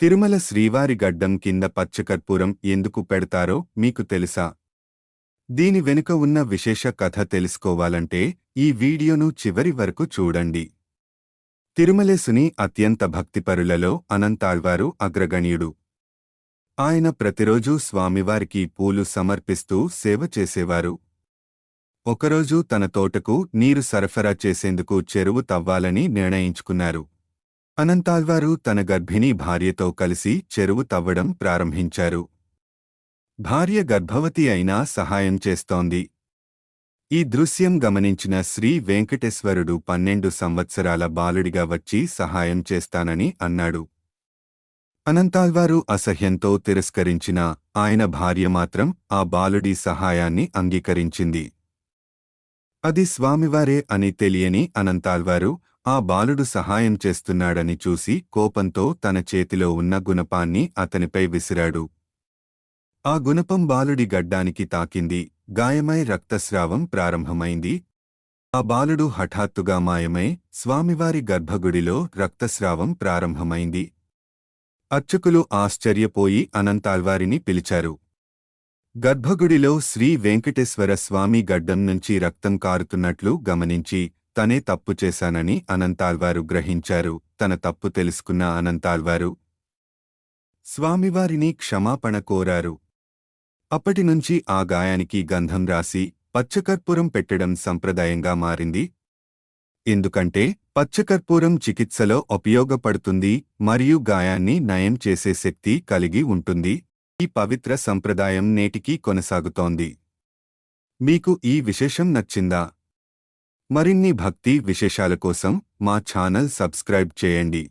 తిరుమల శ్రీవారి గడ్డం కింద పచ్చకర్పూరం ఎందుకు పెడతారో మీకు తెలుసా? దీని వెనుక ఉన్న విశేష కథ తెలుసుకోవాలంటే ఈ వీడియోను చివరి వరకు చూడండి. తిరుమలేసుని అత్యంత భక్తిపరులలో అనంతాళ్వారు అగ్రగణ్యుడు. ఆయన ప్రతిరోజూ స్వామివారికి పూలు సమర్పిస్తూ సేవ చేసేవారు. ఒకరోజు తన తోటకు నీరు సరఫరా చేసేందుకు చెరువు తవ్వాలని నిర్ణయించుకున్నారు. అనంతాల్వారు తన గర్భిణీ భార్యతో కలిసి చెరువు తవ్వడం ప్రారంభించారు. భార్య గర్భవతి అయినా సహాయం చేస్తోంది. ఈ దృశ్యం గమనించిన శ్రీ వెంకటేశ్వరుడు పన్నెండు సంవత్సరాల బాలుడిగా వచ్చి సహాయం చేస్తానని అన్నాడు. అనంతాల్వారు అసహ్యంతో తిరస్కరించిన ఆయన భార్య మాత్రం ఆ బాలుడి సహాయాన్ని అంగీకరించింది. అది స్వామివారే అని తెలియని అనంతాల్వారు ఆ బాలుడు సహాయం చేస్తున్నాడని చూసి కోపంతో తన చేతిలో ఉన్న గుణపాన్ని అతనిపై విసిరాడు. ఆ గుణపం బాలుడి గడ్డానికి తాకింది. గాయమై రక్తస్రావం ప్రారంభమైంది. ఆ బాలుడు హఠాత్తుగా మాయమై స్వామివారి గర్భగుడిలో రక్తస్రావం ప్రారంభమైంది. అర్చకులు ఆశ్చర్యపోయి అనంతాల్వారిని పిలిచారు. గర్భగుడిలో శ్రీ వెంకటేశ్వర స్వామి గడ్డం నుంచి రక్తం కారుతున్నట్లు గమనించి తనే తప్పు చేశానని అనంతాల్వారు గ్రహించారు. తన తప్పు తెలుసుకున్న అనంతాల్వారు స్వామివారిని క్షమాపణ కోరారు. అప్పటినుంచి ఆ గాయానికి గంధం రాసి పచ్చకర్పూరం పెట్టడం సంప్రదాయంగా మారింది. ఎందుకంటే పచ్చకర్పూరం చికిత్సలో ఉపయోగపడుతుంది మరియు గాయాన్ని నయం చేసే శక్తి కలిగి ఉంటుంది. ఈ పవిత్ర సంప్రదాయం నేటికీ కొనసాగుతోంది. మీకు ఈ విశేషం నచ్చిందా? మరిన్ని భక్తి విశేషాల కోసం మా ఛానల్ సబ్స్క్రైబ్ చేయండి.